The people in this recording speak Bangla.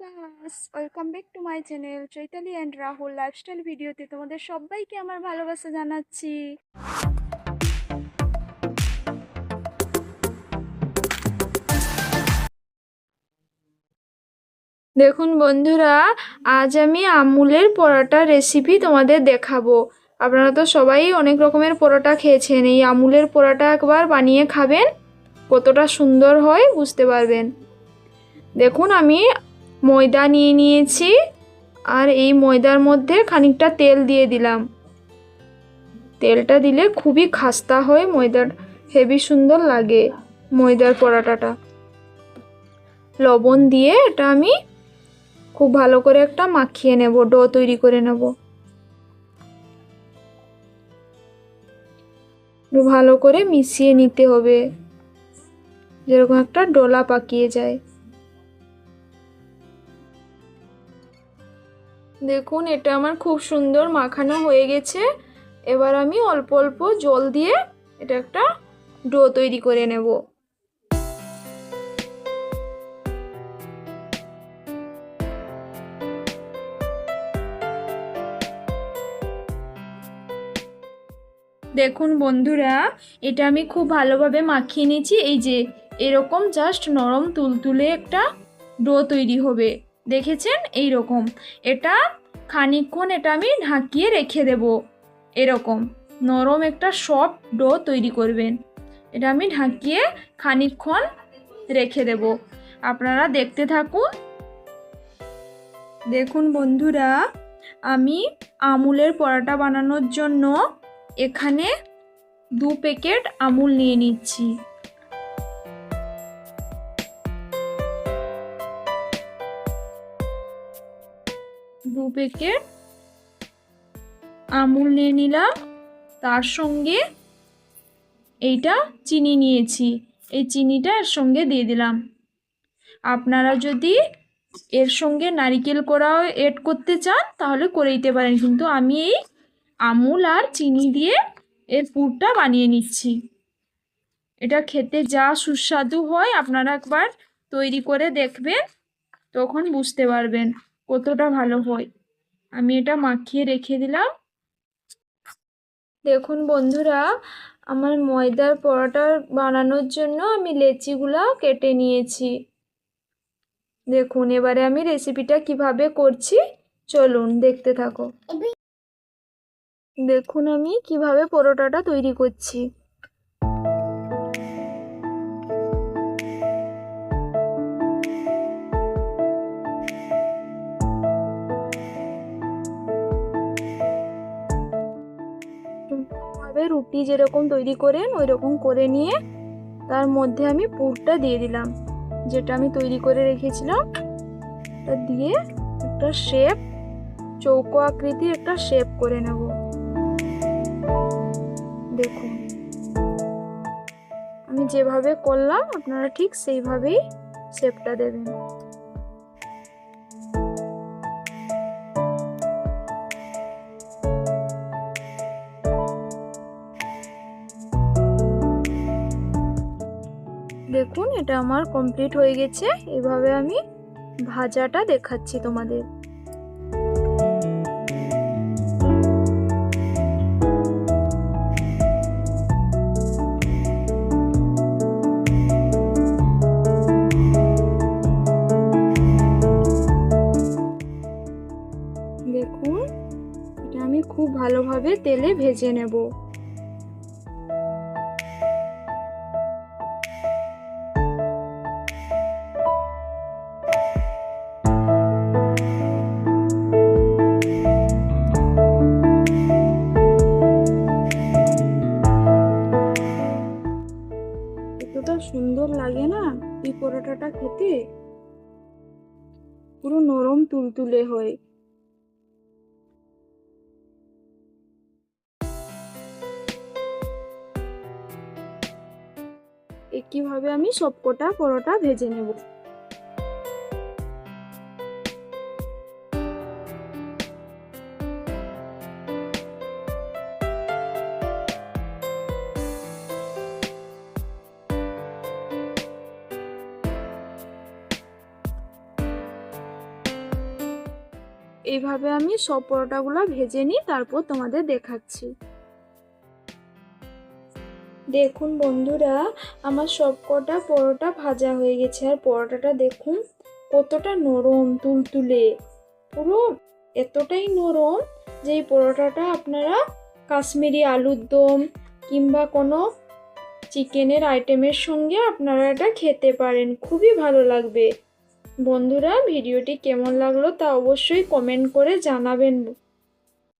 Guys welcome back to my channel Chaitali and Rahul lifestyle ভিডিওতে তোমাদের সবাইকে আমার ভালোবাসা জানাচ্ছি। দেখুন বন্ধুরা, আজ আমি আমুলের পরোটা রেসিপি তোমাদের দেখাবো। আপনারা তো সবাই অনেক রকমের পরোটা খেয়েছেন, এই আমুলের পরোটা একবার বানিয়ে খাবেন, কতটা সুন্দর হয় বুঝতে পারবেন। দেখুন আমি ময়দা নিয়ে নিয়েছি আর এই ময়দার মধ্যে খানিকটা তেল দিয়ে দিলাম। তেলটা দিলে খুবই খাস্তা হয় ময়দার, হেভি সুন্দর লাগে ময়দার পরোটাটা। লবণ দিয়ে এটা আমি খুব ভালো করে একটা মাখিয়ে নেব, ডো তৈরি করে নেব। ভালো করে মিশিয়ে নিতে হবে, যেরকম একটা ডোলা পাকিয়ে যায়। দেখুন, এটা আমার খুব সুন্দর মাখানো হয়ে গেছে। এবার আমি অল্প অল্প জল দিয়ে এটা একটা ডো তৈরি করে নেব। দেখুন বন্ধুরা, এটা আমি খুব ভালোভাবে মাখিয়ে নিয়েছি। এই যে, এরকম জাস্ট নরম তুলতুলে একটা ডো তৈরি হবে। দেখেছেন? এই রকম এটা খানিকক্ষণ এটা আমি ঢাকিয়ে রেখে দেব। এরকম। নরম একটা সফট ডো তৈরি করবেন। এটা আমি ঢাকিয়ে খানিকক্ষণ রেখে দেব। আপনারা দেখতে থাকুন। দেখুন বন্ধুরা, আমি আমুলের পরাটা বানানোর জন্য এখানে দু প্যাকেট আমুল নিয়ে নিচ্ছি। প্যাকেট আমুল নিয়ে নিলাম। তার সঙ্গে এইটা চিনি নিয়েছি। এই চিনিটা এর সঙ্গে দিয়ে দিলাম। আপনারা যদি এর সঙ্গে নারিকেল কোড়াও এড করতে চান, তাহলে করে দিতে পারেন। কিন্তু আমি এই আমুল আর চিনি দিয়ে এর পুরটা বানিয়ে নিচ্ছি। এটা খেতে যা সুস্বাদু হয়, আপনারা একবার তৈরি করে দেখবেন, তখন বুঝতে পারবেন কতটা ভালো হয়। আমি এটা মাখিয়ে রেখে দিলাম। দেখুন বন্ধুরা, আমার ময়দার পরোটা বানানোর জন্য আমি লেচিগুলো কেটে নিয়েছি। দেখুন, এবারে আমি রেসিপিটা কীভাবে করছি, চলুন দেখতে থাকো। দেখুন আমি কীভাবে পরোটাটা তৈরি করছি। রুটি যেরকম তৈরি করেন ওই রকম করে নিয়ে তার মধ্যে আমি পুরটা দিয়ে দিলাম। যেটা আমি তৈরি করে রেখেছিলাম, তা দিয়ে একটা শেপ চৌকো আকৃতির একটা শেপ করে নেব। দেখুন। আমি যেভাবে করলাম, আপনারা ঠিক সেইভাবেই শেপটা দেবেন। দেখুন, এটা আমার কমপ্লিট হয়ে গেছে। এভাবে আমি ভাজাটা দেখাচ্ছি তোমাদের। দেখুন, এটা আমি খুব ভালোভাবে তেলে ভেজে নেব। লাগে না? এই পরোটাটা খেতে? পুরো নরম তুলতুলে হয়। একইভাবে আমি সবকটা পরোটা ভেজে নেব? এইভাবে আমি সব পরোটাগুলো ভেজে নিই তারপর তোমাদের দেখাচ্ছি। দেখুন বন্ধুরা, আমার সব কটা পরোটা ভাজা হয়ে গেছে। আর পরোটাটা দেখুন কতটা নরম, তুলতুলে। পুরো এতটাই নরম যে এই পরোটাটা আপনারা কাশ্মীরি আলুর দম কিংবা কোনো চিকেনের আইটেমের সঙ্গে আপনারা এটা খেতে পারেন। খুবই ভালো লাগবে। বন্ধুরা ভিডিওটি কেমন লাগল তা অবশ্যই কমেন্ট করে জানাবেন।